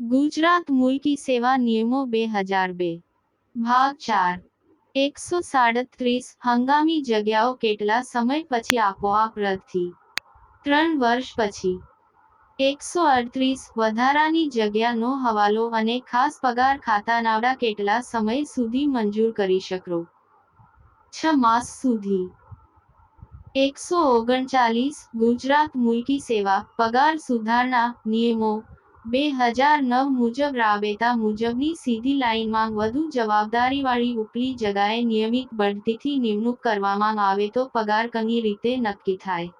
ગુજરાત મુલકી સેવા નિયમો બે હજાર બે. ભાગ ચાર. એકસો સાડત્રીસ હંગામી જગ્યાઓ કેટલા સમય પછી આપોઆપ રદથી ત્રણ વર્ષ પછી. એકસો અડત્રીસ વધારાની જગ્યાનો હવાલો અને ખાસ પગાર ખાતા નાવડા કેટલા સમય સુધી મંજૂર કરી શકો છ માસ સુધી. એકસો ઓગણચાલીસ ગુજરાત મુલકી સેવા પગાર સુધારણા નિયમો બે હજાર નવ મુજબ રાબેતા મુજબની સીધી લાઇનમાં વધુ જવાબદારીવાળી ઉપલી જગાએ નિયમિત બઢતીથી નિમણૂક કરવામાં આવે તો પગાર કઈ રીતે નક્કી થાય?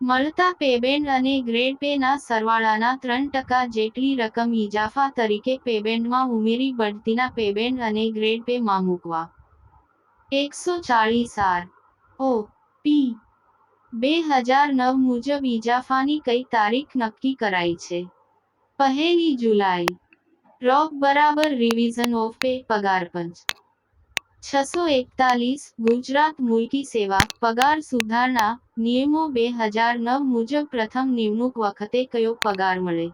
મળતા પેબેન્ડ અને ગ્રેડ પેના સરવાળાના ત્રણ ટકા જેટલી રકમ ઇજાફા તરીકે પેબેન્ડમાં ઉમેરી બઢતીના પેબેન્ડ અને ગ્રેડ પેમાં મૂકવા. એકસો ચાળીસ આર. ઓ. પી. બે હજાર નવ મુજબ ઇજાફાની કઈ તારીખ નક્કી કરાઈ છે? પહેલી જુલાઈ. રોક બરાબર રિવિઝન ઓફ પે પગાર પંચ. છસો એકતાલીસ ગુજરાત મુલકી સેવા પગાર સુધારણા નિયમો બે હજાર નવ મુજબ પ્રથમ નિમણૂક વખતે કયો પગાર મળે?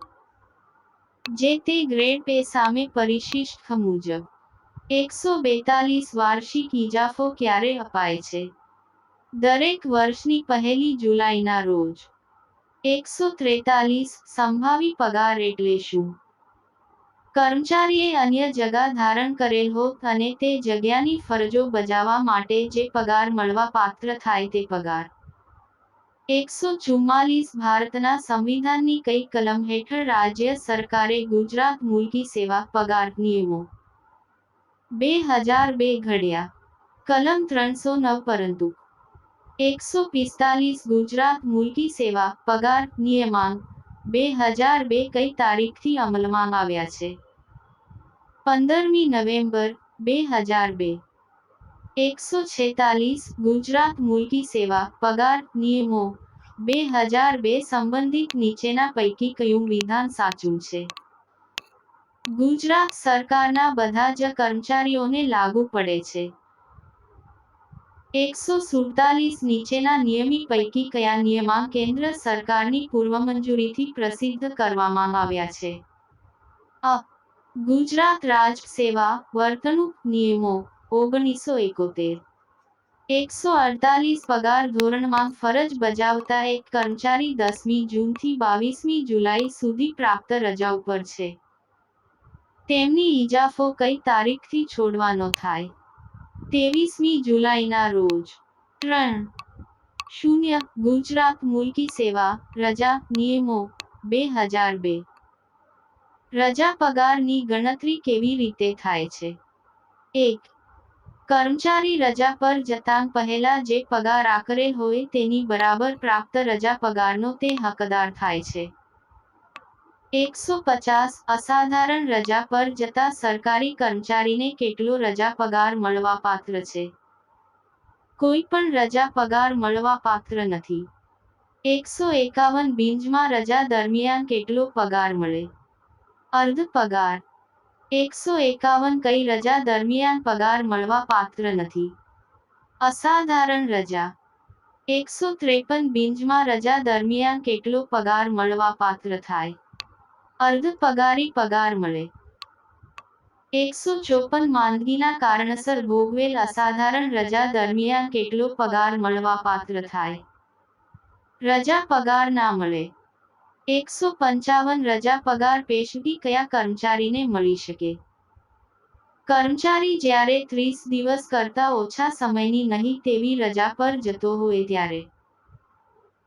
જે તે ગ્રેડ પે સામે પરિશિષ્ટ મુજબ. એકસો બેતાલીસ વાર્ષિક ઇજાફો ક્યારે અપાય છે? દરેક વર્ષની પહેલી જુલાઈના રોજ. એકસો ત્રેતાલીસ સંભાવી પગાર એટલે શું? કર્મચારીએ અન્ય જગા ધારણ કરેલ હોત અને તે જગ્યાની ફરજો બજાવવા માટે જે પગાર મળવા પાત્ર થાય તે પગાર. એકસો ચુમ્માલીસ ભારતના સંવિધાનની કઈ કલમ હેઠળ રાજ્ય સરકારે ગુજરાત મુલકી સેવા પગાર નિયમો? બે હજાર બે ઘડ્યા. કલમ ત્રણસો નવ પરંતુ એકસો પિસ્તાલીસ ગુજરાત મુલકી સેવા પગાર નિયમાંક બે હજાર બે કઈ તારીખથી અમલમાં આવ્યા છે? પંદરમી નવેમ્બર બે હજાર બે. એકસો છેતાલીસ ગુજરાત મુલકી સેવા પગાર નિયમો બે હજાર બે સંબંધિત નીચેના પૈકી કયું વિધાન સાચું છે? ગુજરાત સરકારના બધા જ કર્મચારીઓને લાગુ પડે છે. એકસો સુડતાલીસ નીચેના નિયમી પૈકી કયા નિયમા કેન્દ્ર સરકારની પૂર્વમંજૂરીથી પ્રસિદ્ધ કરવામાં આવ્યા છે? અ. ગુજરાત રાજ સેવા વર્તણૂક નિયમો ઓગણીસો એકોતેર. એકસો અડતાલીસ પગાર ધોરણમાં ફરજ બજાવતા એક કર્મચારી દસમી જૂનથી બાવીસમી જુલાઈ સુધી પ્રાપ્ત રજા ઉપર છે. તેમની ઇજાફો કઈ તારીખથી છોડવાનો થાય? ત્રેવીસમી જુલાઈના રોજ. ત્રણ. શૂન્ય. ગુજરાત મુલકી સેવા, રજા, નિયમો, બે હજાર બે. રજા પગારની ગણતરી કેવી રીતે થાય છે? એક. કર્મચારી રજા પર જતાં પહેલા જે પગાર આકરેલ હોય તેની બરાબર પ્રાપ્ત રજા પગારનો તે હકદાર થાય છે. એકસો પચાસ અસાધારણ રજા પર જતા સરકારી કર્મચારીને કેટલો રજા પગાર મળવા પાત્ર છે? કોઈ પણ રજા પગાર મળવા પાત્ર નથી. એકસો એકાવન બિંજમાં રજા દરમિયાન કેટલો પગાર મળે? અર્ધ પગાર. એકસો એકાવન કઈ રજા દરમિયાન પગાર મળવા પાત્ર નથી. અસાધારણ રજા. એકસો ત્રેપન બિંજમાં રજા દરમિયાન કેટલો પગાર મળવા પાત્ર થાય? અર્ધ પગારી પગાર મળે. એકસો ચોપન માંદગીના કારણસર ભોગવેલ અસાધારણ રજા દરમિયાન કેટલો પગાર મળવા પાત્ર થાય? રજા પગાર ના મળે. એકસો પંચાવન રજા પગાર પેશગી કયા કર્મચારીને મળી શકે? કર્મચારી જ્યારે ત્રીસ દિવસ કરતા ઓછા સમયની નહીં તેવી રજા પર જતો હોય ત્યારે.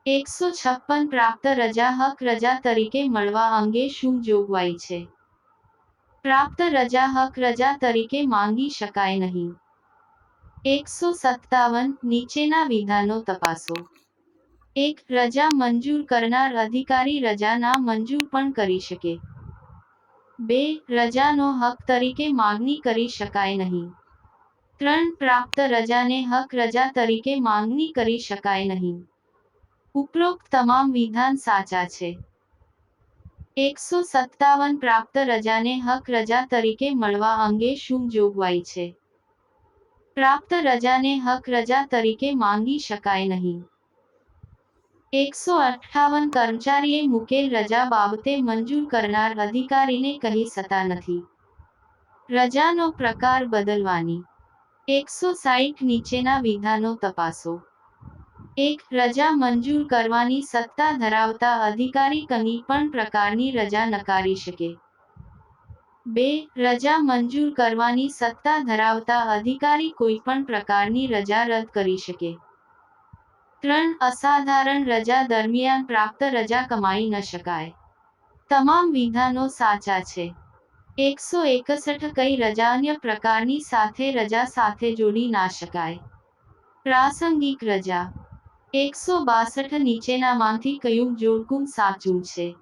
એકસો છપ્પન પ્રાપ્ત રજા હક રજા તરીકે મળવા અંગે શું જોગવાઈ છે? પ્રાપ્ત રજા હક રજા તરીકે માંગી શકાય નહીં. એકસો સત્તાવન નીચેના વિધાનો તપાસો. એક, રજા મંજૂર કરનાર અધિકારી રજાના મંજૂર પણ કરી શકે. બે, રજાનો હક તરીકે માગણી કરી શકાય નહીં. ત્રણ, પ્રાપ્ત રજાને હક રજા તરીકે માંગણી કરી શકાય નહીં. ઉપરોક્ત તમામ વિધાન સાચા છે. એકસો સત્તાવન પ્રાપ્ત રજાને હક રજા તરીકે મળવા અંગે શું જોગવાઈ છે? પ્રાપ્ત રજાને હક રજા તરીકે માંગી શકાય નહીં. એકસો અઠાવન કર્મચારીએ મુકેલ રજા બાબતે મંજૂર કરનાર અધિકારીને કહી શકતા નથી. રજાનો પ્રકાર બદલવાની. એકસો સાઠ નીચેના વિધાનો તપાસો. એક રજા મંજૂર કરવાની સત્તા ધરાવતા અધિકારી કની પણ પ્રકારની રજા નકારી શકે. બે, રજા મંજૂર કરવાની સત્તા ધરાવતા અધિકારી કોઈ પણ પ્રકારની રજા રદ કરી શકે. ત્રણ, અસાધારણ રજા દરમિયાન પ્રાપ્ત રજા કમાઈ ન શકાય. તમામ વિધાનો સાચા છે. એકસો એકસઠ કઈ રજા અન્ય પ્રકારની સાથે રજા સાથે જોડી ના શકાય. પ્રાસંગિક રજા. એકસો બાસઠ નીચેનામાંથી કયું જોડકું સાચું છે?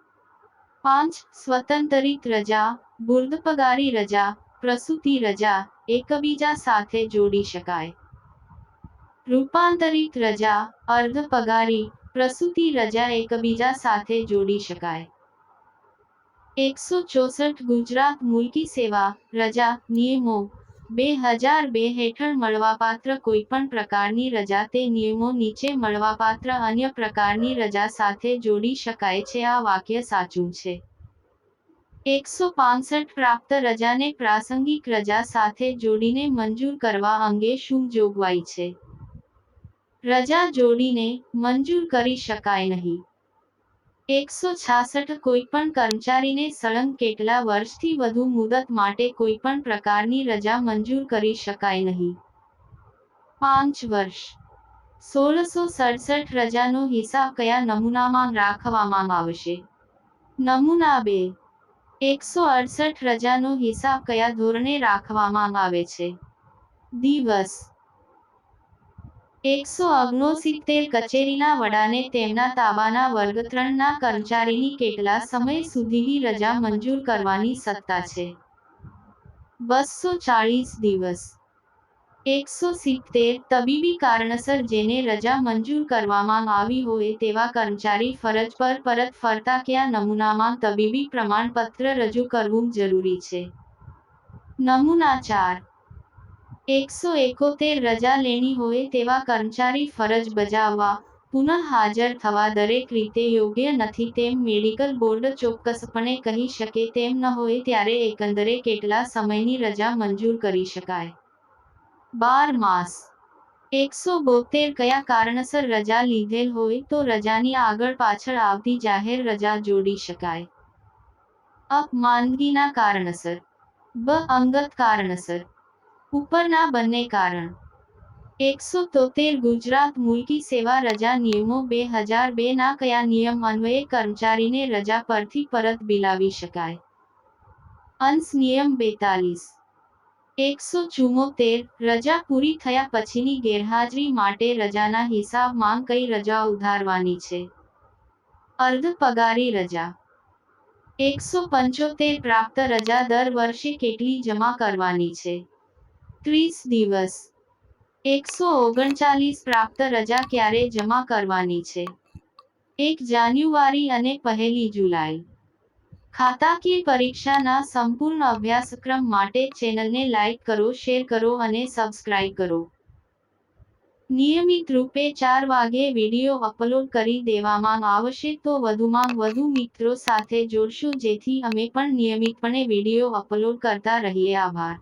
પાંચ સ્વતંત્રિત રજા બુર્દપગારી રજા, પ્રસૂતિ રજા, એકબીજા સાથે જોડી શકાય. રૂપાંતરિત રજા અર્ધ પગારી પ્રસૂતિ રજા એકબીજા સાથે જોડી શકાય. એકસો ચોસઠ ગુજરાત મુલકી સેવા, રજા, નિયમો બે હજાર બે હેઠળ મળવાપાત્ર કોઈપણ પ્રકારની રજા તે નિયમો નીચે મળવાપાત્ર અન્ય પ્રકારની રજા સાથે જોડી શકાય છે. આ વાક્ય સાચું છે. એકસો પાંસઠ પ્રાપ્ત રજાને પ્રાસંગિક રજા સાથે જોડીને મંજૂર કરવા અંગે શું જોગવાઈ છે? રજા જોડીને મંજૂર કરી શકાય નહીં. એકસો છાસઠ કોઈપણ કર્મચારીને સળંગ કેટલા વર્ષથી વધુ મુદત માટે કોઈપણ પ્રકારની રજા મંજૂર કરી શકાય નહીં. પાંચ વર્ષ. સોળસો સડસઠ રજાનો હિસાબ કયા નમૂનામાં રાખવામાં આવશે? નમૂના બે. એકસો અડસઠ રજાનો હિસાબ કયા ધોરણે રાખવામાં આવે છે? દિવસ. એકસો ઓગણસિત્તેર કચેરીના વડાને તેમના તાબાના વર્ગ ત્રણના કર્મચારીની કેટલા સમય સુધીની રજા મંજૂર કરવાની સત્તા છે? બસો ચાળીસ દિવસ. એકસો સિત્તેર તબીબી કારણસર જેને રજા મંજૂર કરવામાં આવી હોય તેવા કર્મચારી ફરજ પર પરત ફરતા કયા નમૂનામાં તબીબી પ્રમાણપત્ર રજૂ કરવું જરૂરી છે? નમૂના ચાર. એકસો એકોતેર રજા લેણી હોય તેવા કર્મચારી ફરજ બજાવવા પુનઃ હાજર થવા દરેક રીતે યોગ્ય નથી તેમ મેડિકલ બોર્ડ ચોક્કસપણે કહી શકે તેમ ન હોય ત્યારે એકંદરે કેટલા સમયની રજા મંજૂર કરી શકાય? બાર માસ. એકસો બોતેર કયા કારણસર રજા લીધેલ હોય તો રજાની આગળ પાછળ આવતી જાહેર રજા જોડી શકાય. અપમાંદગીના કારણસર. બ અંગત કારણસર. ઉપરના બંને કારણ. એકસો તોતેર ગુજરાત મુલકી સેવા રજા નિયમો બે હજાર બે ના કયા નિયમ અન્વયે કર્મચારીને રજા પરથી પરત બિલાવી શકાય? અંશ નિયમ બેતાલીસ. એકસો ચુમ્મોતેર રજા પૂરી થયા પછીની ગેરહાજરી માટે રજાના હિસાબમાં કઈ રજા ઉધારવાની છે? અર્ધ પગારી રજા. એકસો પંચોતેર પ્રાપ્ત રજા દર વર્ષે કેટલી જમા કરવાની છે? ત્રીસ દિવસ. એકસો ઓગણચાલીસ પ્રાપ્ત રજા ક્યારે જમા કરવાની છે? એક જાન્યુઆરી અને પહેલી જુલાઈ. ખાતાકીય પરીક્ષાના સંપૂર્ણ અભ્યાસક્રમ માટે ચેનલને લાઇક કરો, શેર કરો અને સબસ્ક્રાઇબ કરો. નિયમિત રૂપે ચાર વાગે વીડિયો અપલોડ કરી દેવામાં આવશે તો વધુમાં વધુ મિત્રો સાથે જોડશો, જેથી અમે પણ નિયમિતપણે વીડિયો અપલોડ કરતા રહીએ. આભાર.